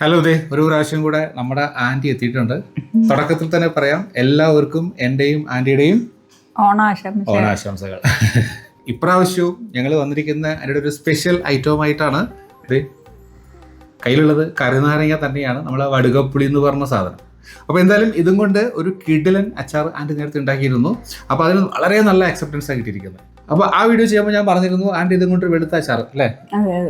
Hello ദേ ഒരു പ്രാവശ്യം കൂടെ നമ്മുടെ ആന്റി എത്തിയിട്ടുണ്ട്. തുടക്കത്തിൽ തന്നെ പറയാം എല്ലാവർക്കും എന്റെയും ആന്റിയുടെയും ഓണാശംസ ഓണാശംസകൾ. ഇപ്രാവശ്യവും ഞങ്ങൾ വന്നിരിക്കുന്ന അതിന്റെ ഒരു സ്പെഷ്യൽ ഐറ്റം ഇത് കയ്യിലുള്ളത്. കരുനാരങ്ങ തന്നെയാണ് നമ്മളെ വടുകപ്പുളി എന്ന് പറഞ്ഞ സാധനം. അപ്പോൾ എന്തായാലും ഇതും കൊണ്ട് ഒരു കിഡിലൻ അച്ചാർ ആന്റി നേരത്തെ ഉണ്ടാക്കിയിരുന്നു. അപ്പോൾ അതിന് വളരെ നല്ല അക്സെപ്റ്റൻസ് ആണ് കിട്ടിയിരിക്കുന്നത്. അപ്പോൾ ആ വീഡിയോ ചെയ്യുമ്പോൾ ഞാൻ പറഞ്ഞിരുന്നു ആൻഡ് ഇതും കൊണ്ട് വെളുത്ത അച്ചാർ അല്ലേ?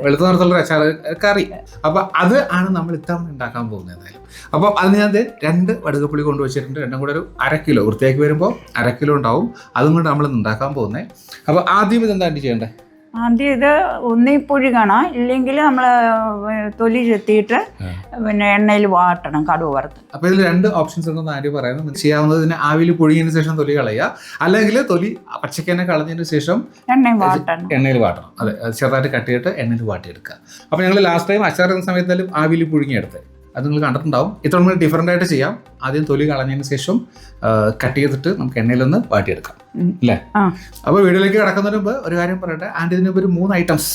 വെളുത്ത നിറത്തുള്ള അച്ചാർ കറി. അപ്പൊ അത് ആണ് നമ്മൾ ഇത്തവണ ഉണ്ടാക്കാൻ പോകുന്നത് എന്തായാലും. അപ്പൊ അതിന് ഞാൻ രണ്ട് വടുകപ്പുളി കൊണ്ട് വെച്ചിട്ടുണ്ട്. രണ്ടും കൂടെ ഒരു അര കിലോ. വൃത്തിയാക്കി വരുമ്പോൾ അര കിലോ ഉണ്ടാവും. അതും കൊണ്ട് നമ്മൾ ഇന്ന് ഉണ്ടാക്കാൻ പോകുന്നത് അപ്പൊ ആദ്യം ഇത് എന്താണ് ചെയ്യേണ്ടത് ആദ്യം ഇത് ഒന്നീ പുഴുകണം ഇല്ലെങ്കിൽ നമ്മൾ തൊലി ചെത്തിയിട്ട് പിന്നെ എണ്ണയിൽ വാട്ടണം കടുവ വറുത്ത്. അപ്പോൾ ഇതിൽ രണ്ട് ഓപ്ഷൻസ് ഉണ്ടെന്ന് ആര്യ പറയുന്നത് ചെയ്യാവുന്നത് ഇതിനെ ആവിയിൽ പുഴുങ്ങിയതിന് ശേഷം തൊലി കളയുക. അല്ലെങ്കിൽ തൊലി പച്ചയ്ക്ക് തന്നെ കളഞ്ഞതിന് ശേഷം എണ്ണയിൽ വാട്ടണം. എണ്ണയിൽ വാട്ടണം. അതെ ചെറുതായിട്ട് കട്ടിയിട്ട് എണ്ണയിൽ വാട്ടിയെടുക്കുക. അപ്പോൾ ഞങ്ങൾ ലാസ്റ്റ് ടൈം അച്ചാർ ചെയ്യുന്ന സമയത്താലും ആവിയിൽ പുഴുങ്ങിയെടുത്ത്. അത് നിങ്ങൾ കണ്ടിട്ടുണ്ടാവും. ഇത്തവണ ഡിഫറെന്റ് ആയിട്ട് ചെയ്യാം. ആദ്യം തൊലി കളഞ്ഞതിന് ശേഷം കട്ട് ചെയ്തിട്ട് നമുക്ക് എണ്ണയിലൊന്ന് വാട്ടിയെടുക്കാം. അല്ലേ അപ്പോൾ വീഡിയോയിലേക്ക് കിടക്കുന്നതിന് മുമ്പ് ഒരു കാര്യം പറയട്ടെ. ആൻഡ് ഇതിന് ഒരു മൂന്ന് ഐറ്റംസ്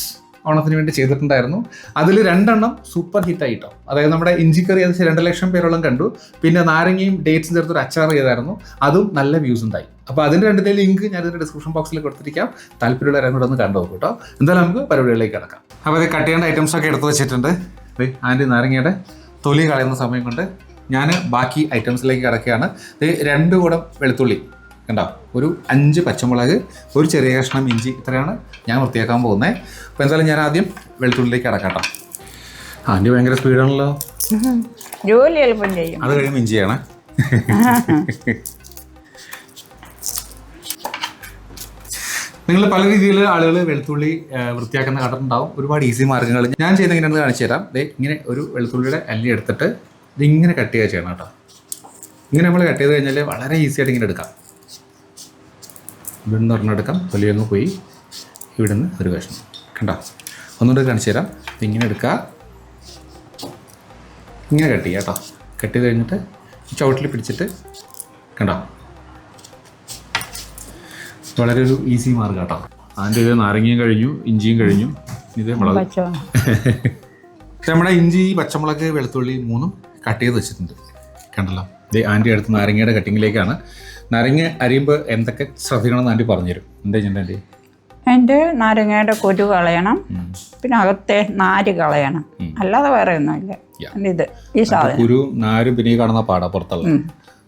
ഓണത്തിന് വേണ്ടി ചെയ്തിട്ടുണ്ടായിരുന്നു. അതിൽ രണ്ടെണ്ണം സൂപ്പർ ഹിറ്റ് ആയിട്ടോ അതായത് നമ്മുടെ ഇഞ്ചിക്കറി ഏകദേശം രണ്ട് ലക്ഷം പേരോളം കണ്ടു. പിന്നെ നാരങ്ങയും ഡേറ്റ്സും ചേർത്ത് ഒരു അച്ചാർ ചെയ്തായിരുന്നു. അതും നല്ല വ്യൂസ് ഉണ്ടായി. അപ്പോൾ അതിന്റെ രണ്ടിന്റെ ലിങ്ക് ഞാൻ ഇതിന്റെ ഡിസ്ക്രിപ്ഷൻ ബോക്സിൽ കൊടുത്തിരിക്കാം. താല്പര്യമുള്ളവരും കൂടെ ഒന്ന് കണ്ടു നോക്കൂ കേട്ടോ എന്തായാലും നമുക്ക് പരിപാടികളിലേക്ക് കിടക്കാം. അപ്പോൾ അത് കട്ട് ചെയ്യേണ്ട ഐറ്റംസ് ഒക്കെ എടുത്ത് വെച്ചിട്ടുണ്ട്. ആന്റി നാരങ്ങയുടെ തൊലി കളയുന്ന സമയം കൊണ്ട് ഞാൻ ബാക്കി ഐറ്റംസിലേക്ക് കിടക്കുകയാണ്. ഇത് രണ്ട് കൂടം വെളുത്തുള്ളി കണ്ടോ? ഒരു അഞ്ച് പച്ചമുളക് ഒരു ചെറിയ കഷ്ണം ഇഞ്ചി ഇത്രയാണ് ഞാൻ വൃത്തിയാക്കാൻ പോകുന്നത് അപ്പോൾ എന്തായാലും ഞാൻ ആദ്യം വെളുത്തുള്ളിലേക്ക് അടക്കാട്ടോ ആന്റി ഭയങ്കര സ്പീഡാണല്ലോ ജോലി എളുപ്പം ചെയ്യും. അത് കഴിയുമ്പോൾ ഇഞ്ചിയാണ്. നിങ്ങൾ പല രീതിയിൽ ആളുകൾ വെളുത്തുള്ളി വൃത്തിയാക്കുന്ന കണ്ടിട്ടുണ്ടാവും. ഒരുപാട് ഈസി മാർഗങ്ങൾ ഞാൻ ചെയ്യുന്ന എങ്ങനെയാണെന്ന് കാണിച്ചു തരാം. ദേ ഇങ്ങനെ ഒരു വെളുത്തുള്ളിയുടെ അല്ലി എടുത്തിട്ട് ഇതിങ്ങനെ കട്ട് ചെയ്യുക ചെയ്യണം കേട്ടോ. ഇങ്ങനെ നമ്മൾ കട്ട് ചെയ്ത് കഴിഞ്ഞാൽ വളരെ ഈസി ആയിട്ട് ഇങ്ങനെ എടുക്കാം. ഇവിടുന്ന് ഒരെണ്ണം എടുക്കാം. തൊലിയൊന്ന് പോയി. ഇവിടുന്ന് ഒരു കഷ്ണം. കണ്ടോ? ഒന്നുകൂടെ കാണിച്ചു തരാം. ഇങ്ങനെ എടുക്കുക. ഇങ്ങനെ കട്ട് ചെയ്യുക കേട്ടോ. കട്ട് ചെയ്ത് കഴിഞ്ഞിട്ട് ചവിട്ടിൽ പിടിച്ചിട്ട് കണ്ടോ? വളരെ ഒരു ഈസി മാർഗം കേട്ടോ. അതിന്റെ ഇത് നാരങ്ങയും കഴിഞ്ഞു ഇഞ്ചിയും കഴിഞ്ഞു. ഇത് മുളക്. നമ്മുടെ ഇഞ്ചി പച്ചമുളക് വെളുത്തുള്ളി മൂന്നും കട്ട് ചെയ്ത് വെച്ചിട്ടുണ്ട്. കണ്ടല്ലോ? ഇത് ആന്റി അടുത്ത് നാരങ്ങയുടെ കട്ടിങ്ങിലേക്കാണ്. നാരങ്ങ അരിയുമ്പോൾ എന്തൊക്കെ ശ്രദ്ധിക്കണമെന്ന് ആന്റി പറഞ്ഞുതരും. എന്താ ചെയ്യണ്ട ആന്റി? അതിന്റെ നാരങ്ങയുടെ കുരു കളയണം. പിന്നെ അകത്തെ നാര് കളയണം. അല്ലാതെ വേറെ ഒന്നുമില്ല. ഇത് ഈ സാധനം. കുരു നാരും പിന്നെ ഈ കാണുന്ന പാട പുറത്തുള്ള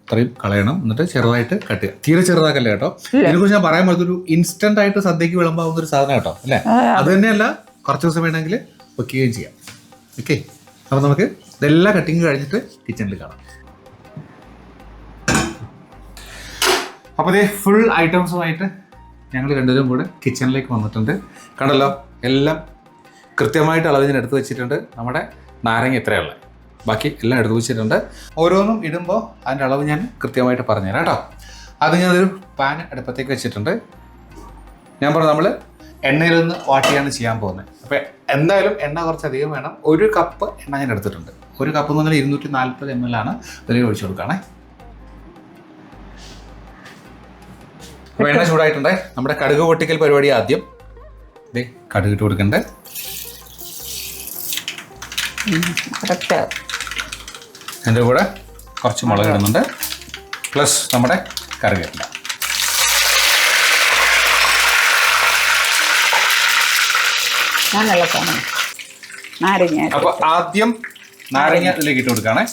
അത്രയും കളയണം. എന്നിട്ട് ചെറുതായിട്ട് കട്ട് ചെയ്യുക. തീരെ ചെറുതാക്കല്ലേ കേട്ടോ. ഇതിനെക്കുറിച്ച് ഞാൻ പറയാൻ പറ്റുന്ന ഒരു ഇൻസ്റ്റന്റ് ആയിട്ട് സദ്യക്ക് വിളമ്പാവുന്ന ഒരു സാധനം കേട്ടോ അല്ലേ? അത്. തന്നെയല്ല കുറച്ച് ദിവസം വേണമെങ്കിൽ വെക്കുകയും ചെയ്യാം. ഓക്കെ അപ്പോൾ നമുക്ക് ഇതെല്ലാം കട്ടിങ് കഴിഞ്ഞിട്ട് കിച്ചണിൽ കാണാം. അപ്പോൾ ഇതേ ഫുൾ ഐറ്റംസുമായിട്ട് ഞങ്ങൾ രണ്ടുപേരും കൂടെ കിച്ചണിലേക്ക് വന്നിട്ടുണ്ട്. കണ്ടല്ലോ? എല്ലാം കൃത്യമായിട്ട് അളവ് ഞാൻ എടുത്തു വെച്ചിട്ടുണ്ട്. നമ്മുടെ നാരങ്ങ ഇത്രയുള്ള ബാക്കി എല്ലാം എടുത്തു വെച്ചിട്ടുണ്ട്. ഓരോന്നും ഇടുമ്പോൾ അതിന്റെ അളവ് ഞാൻ കൃത്യമായിട്ട് പറഞ്ഞുതരാം കേട്ടോ. അത് ഞാനൊരു പാൻ അടുപ്പത്തേക്ക് വെച്ചിട്ടുണ്ട്. ഞാൻ പറഞ്ഞു നമ്മൾ എണ്ണയിലൊന്ന് വാട്ടിയാണ് ചെയ്യാൻ പോകുന്നത്. അപ്പോൾ എന്തായാലും എണ്ണ കുറച്ചധികം വേണം. ഒരു കപ്പ് എണ്ണ ഞാൻ എടുത്തിട്ടുണ്ട്. ഒരു കപ്പ് എന്ന് പറഞ്ഞാൽ ഇരുന്നൂറ്റി നാൽപ്പത് എം എൽ ആണ്. അതിൽ ഒഴിച്ചു കൊടുക്കണേ. അപ്പോൾ എണ്ണ ചൂടായിട്ടുണ്ട്. നമ്മുടെ കടുക് പൊട്ടിക്കൽ പരിപാടി ആദ്യം. ദേ കടുക് ഇട്ട് കൊടുക്കണ്ടേ. അതിന്റെ കൂടെ കുറച്ച് മുളക് ഇടുന്നുണ്ട്. പ്ലസ് നമ്മുടെ കറിവേപ്പില. നാരങ്ങ അപ്പോൾ ആദ്യം നാരങ്ങ ഇതിലേക്ക് ഇട്ട് കൊടുക്കുകയാണേ.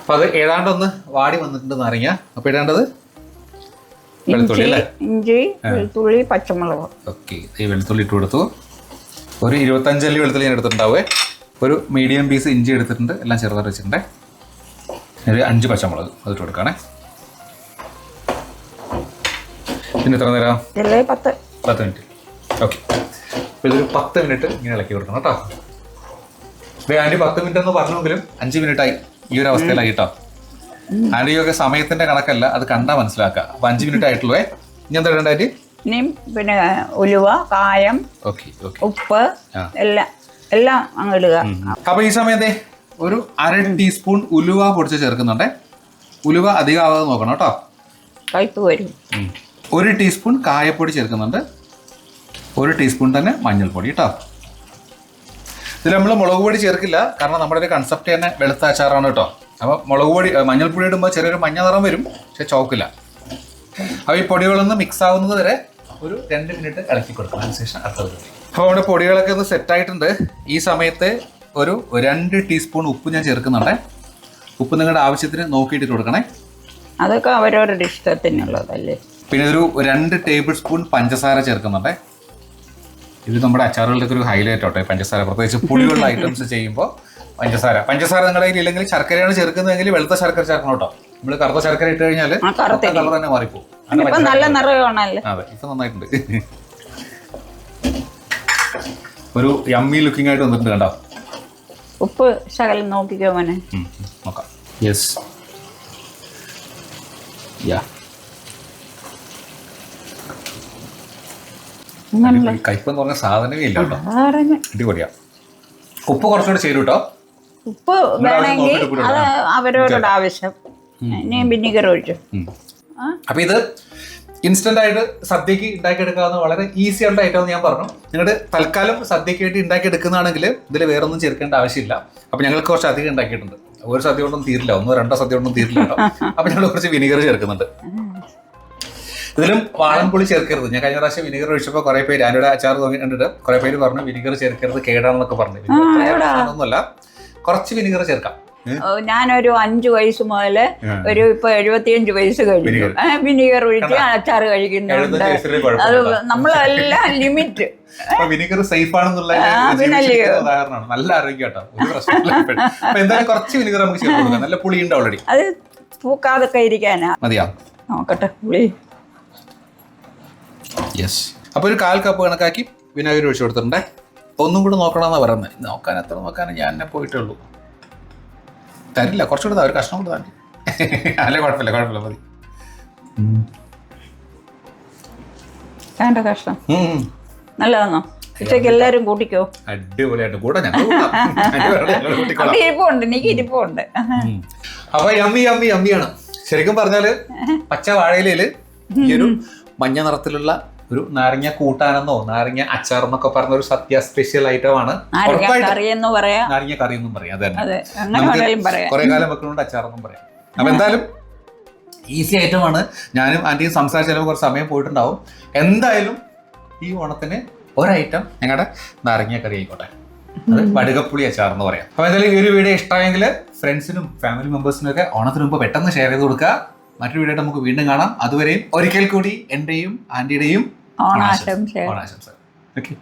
അപ്പോൾ അത് ഏതാണ്ടൊന്ന് വാടി വന്നിട്ടുണ്ട് നാരങ്ങ. അപ്പോൾ ഇടേണ്ടത് വെളുത്തുള്ളി ഇഞ്ചി അല്ലേ? ഇഞ്ചി വെളുത്തുള്ളി പച്ചമുളക്. ഓക്കെ ഈ വെളുത്തുള്ളി ഇട്ട് കൊടുത്തു. ഒരു ഇരുപത്തഞ്ചല്ലി വെളുത്തുള്ളി ഞാൻ എടുത്തിട്ടുണ്ടാവേ. ഒരു മീഡിയം പീസ് ഇഞ്ചി എടുത്തിട്ടുണ്ട്. എല്ലാം ചെറുതായിട്ട് വെച്ചിട്ടുണ്ടേ. ഒരു അഞ്ച് പച്ചമുളക് അതിട്ട് കൊടുക്കണേ. പിന്നെ എത്ര നേരം? പത്ത്. പത്ത് മിനിറ്റ്. ഓക്കെ. അപ്പോൾ ഇതൊരു പത്ത് മിനിറ്റ് ഇങ്ങനെ ഇളക്കി കൊടുക്കണം കേട്ടോ. ആന്റി പത്ത് മിനിറ്റ് എന്ന് പറഞ്ഞെങ്കിലും അഞ്ച് മിനിറ്റായി. ഈ ഒരു അവസ്ഥയിലായി കേട്ടോ. ആന്റിയൊക്കെ സമയത്തിന്റെ കണക്കല്ല അത് കണ്ടാ മനസ്സിലാക്കുക അപ്പൊ അഞ്ച് മിനിറ്റ് ആയിട്ടുള്ളൂ. ഇനി എന്താ ഇടേണ്ട ആന്റി ഇനിയും പിന്നെ ഉലുവ കായം ഉപ്പ്. എല്ലാം എല്ലാം അങ്ങ് ഇടുക. അപ്പൊ ഈ സമയത്തെ ഒരു അര ടീസ്പൂൺ ഉലുവ പൊടിച്ച് ചേർക്കുന്നുണ്ട്. ഉലുവ അധികം ആവാതെ നോക്കണം കേട്ടോ. കയ്പ് വരും. ഒരു ടീസ്പൂൺ കായപ്പൊടി ചേർക്കുന്നുണ്ട്. ഒരു ടീസ്പൂൺ തന്നെ മഞ്ഞൾപ്പൊടി കേട്ടോ. ഇതിൽ നമ്മൾ മുളക് പൊടി ചേർക്കില്ല. കാരണം നമ്മുടെ ഒരു കൺസെപ്റ്റ് തന്നെ വെളുത്ത അച്ചാറാണ് കേട്ടോ. അപ്പോൾ മുളക് പൊടി മഞ്ഞൾപ്പൊടി ഇടുമ്പോൾ ചെറിയൊരു മഞ്ഞ നിറം വരും പക്ഷെ ചോക്കില്ല അപ്പോൾ ഈ പൊടികളൊന്ന് മിക്സ് ആവുന്നത് വരെ ഒരു രണ്ട് മിനിറ്റ് ഇളക്കി കൊടുക്കണം. അതിനുശേഷം അടുത്തത് അപ്പോൾ നമ്മുടെ പൊടികളൊക്കെ ഒന്ന് സെറ്റ് ആയിട്ടുണ്ട്. ഈ സമയത്ത് ഒരു രണ്ട് ടീസ്പൂൺ ഉപ്പ് ഞാൻ ചേർക്കുന്നുണ്ട്. ഉപ്പ് നിങ്ങളുടെ ആവശ്യത്തിന് നോക്കിയിട്ട് കൊടുക്കണേ. അതൊക്കെ അവരവരുടെ ഇഷ്ടത്തിനുള്ളതല്ലേ? പിന്നെ ഒരു രണ്ട് ടേബിൾ സ്പൂൺ പഞ്ചസാര ചേർക്കുന്നുണ്ട്. ഇത് നമ്മുടെ അച്ചാറുകളുടെ ഒരു ഹൈലൈറ്റ് ആട്ടെ. പഞ്ചസാര പ്രത്യേകിച്ച് പുളിയുള്ള ഐറ്റംസ് ചെയ്യുമ്പോൾ പഞ്ചസാര. പഞ്ചസാര നിങ്ങളുടെ കയ്യിൽ ഇല്ലെങ്കിൽ ശർക്കരയാണ് ചേർക്കുന്നതെങ്കിൽ വെളുത്ത ശർക്കര ചേർക്കണം കേട്ടോ. നമ്മൾ കറുത്ത ശർക്കര ഇട്ട് കഴിഞ്ഞാൽ കളർ തന്നെ മാറിപ്പോകും ഇപ്പൊ നല്ല അതെ ഇപ്പൊ നന്നായിട്ടുണ്ട്. ഒരു യമ്മി ലുക്കിംഗ് ആയിട്ട് വന്നിട്ടുണ്ട് കണ്ടോ? ഉപ്പ് ശകലം നോക്കിക്കോ മോനെ. നോക്കാം. യെസ് യാ കയ്പെന്ന് പറഞ്ഞ സാധനമേ ഇല്ല കേട്ടോ. അടിപൊളിയാ. ഉപ്പ് കുറച്ചുകൂടെ ചേരും കേട്ടോ. ഉപ്പ് വേണമെങ്കിൽ അത് അവരവരുടെ ആവശ്യം. ഇനി വിനിഗർ ഒഴിച്ചു. അപ്പൊ ഇത് ഇൻസ്റ്റന്റ് ആയിട്ട് സദ്യക്ക് ഉണ്ടാക്കിയെടുക്കാവുന്ന വളരെ ഈസി ആയിട്ടുള്ള ഐറ്റം ഞാൻ പറഞ്ഞു. നിങ്ങളുടെ തൽക്കാലം സദ്യക്ക് വേണ്ടി ഉണ്ടാക്കിയെടുക്കുന്നതാണെങ്കിൽ ഇതിൽ വേറെ ഒന്നും ചേർക്കേണ്ട ആവശ്യമില്ല. അപ്പൊ ഞങ്ങൾക്ക് കുറച്ച് അധികം ഉണ്ടാക്കിയിട്ടുണ്ട്. ഒരു സദ്യ കൊണ്ടൊന്നും തീരില്ല. ഒന്നോ രണ്ടോ സദ്യ കൊണ്ടൊന്നും തീരില്ല അപ്പൊ ഞങ്ങൾ കുറച്ച് വിനീഗർ ചേർക്കുന്നുണ്ട്. ഇതിലും വാളൻപുളി ചേർക്കരുത്. ഞാൻ കഴിഞ്ഞ പ്രാവശ്യം വിനിഗർ ഒഴിച്ചപ്പോൾ കുറെ പേര് അതിന്റെ അച്ചാർ തോന്നിയിട്ടുണ്ട്. കുറെ പേര് പറഞ്ഞു വിനിഗർ ചേർക്കരുത് കേടാണെന്നൊക്കെ പറഞ്ഞു. ഒന്നുമല്ല കുറച്ച് വിനിഗർ ചേർക്കാം. ഞാനൊരു അഞ്ചു വയസ്സ് മുതൽ ഒരു ഇപ്പൊ എഴുപത്തിയഞ്ച് വയസ്സ് കഴിഞ്ഞു. വിനിഗർ. ഒഴിച്ച് അച്ചാർ കഴിക്കുന്നുണ്ട്. അത് നമ്മളെല്ലാം ലിമിറ്റ് വിനിഗർ സേഫ് ആണെന്നുള്ള ഉദാഹരണമാണ്. നല്ല ആരോഗ്യം കേട്ടോ. ഒരു പ്രശ്നമില്ല അപ്പൊ എന്തായാലും കുറച്ച് വിനിഗർ നമുക്ക് ചേർത്ത് നല്ല പുളി ഉണ്ട് ഓൾറെഡി അത് പൂക്കാതൊക്കെ ഇരിക്കാനാ. മതിയാ? നോക്കട്ടെ പുളി. യെസ് അപ്പൊ ഒരു കാൽ കപ്പ് കണക്കാക്കി വിനാഗിരി ഒഴിച്ചു കൊടുത്തിട്ടുണ്ടേ. ഒന്നും കൂടെ നോക്കണമെന്ന് പറയുന്നത് നോക്കാൻ എത്ര നോക്കാൻ ഞാൻ തന്നെ പോയിട്ടുള്ളൂ തരില്ല കുറച്ചുകൂടെ അവർ ഒരു കഷ്ണം കൂടെ തന്നെ അല്ലേ കുഴപ്പമില്ല കുഴപ്പമില്ല മതി. ഉം, ഉം. നല്ലതാണോ ഉച്ചയ്ക്ക് എല്ലാരും കൂട്ടിക്കോ? അടിപൊളിയായിട്ട് കൂടെ ഇരിപ്പുണ്ട് എനിക്ക് ഇരിപ്പുണ്ട്. അപ്പൊ യമ്മി യമ്മി യമ്മിയാണ്. ശരിക്കും പറഞ്ഞാൽ പച്ച വാഴയിലയിൽ ഈ ഒരു മഞ്ഞ നിറത്തിലുള്ള ഒരു നാരങ്ങ കൂട്ടാനെന്നോ നാരങ്ങ അച്ചാർ എന്നൊക്കെ പറഞ്ഞ ഒരു സത്യ സ്പെഷ്യൽ ഐറ്റം ആണ്. നാരങ്ങ കറി എന്നും പറയാം. അതെ കുറെ കാലം വെക്കുന്നുണ്ട് അച്ചാർ എന്നും പറയാം. അപ്പൊ എന്തായാലും ഈസി ഐറ്റം ആണ്. ഞാനും ആന്റിയും സംസാരിച്ച ചിലപ്പോൾ കുറച്ച് സമയം പോയിട്ടുണ്ടാവും. എന്തായാലും ഈ ഓണത്തിന് ഒരൈറ്റം ഞങ്ങളുടെ നാരങ്ങ കറി ആയിക്കോട്ടെ. അത് വടുകപ്പുളി അച്ചാർ എന്ന് പറയാം. അപ്പൊ എന്തായാലും ഈ ഒരു വീഡിയോ ഇഷ്ടമായെങ്കിൽ ഫ്രണ്ട്സിനും ഫാമിലി മെമ്പേഴ്സിനും ഒക്കെ ഓണത്തിന് മുമ്പ് പെട്ടെന്ന് ഷെയർ ചെയ്ത് കൊടുക്കുക. മറ്റൊരു വീഡിയോ നമുക്ക് വീണ്ടും കാണാം. അതുവരെയും ഒരിക്കൽ കൂടി എന്റെയും ആന്റിയുടെയും ഓണാശംസ ഓണാശംസ ഓക്കെ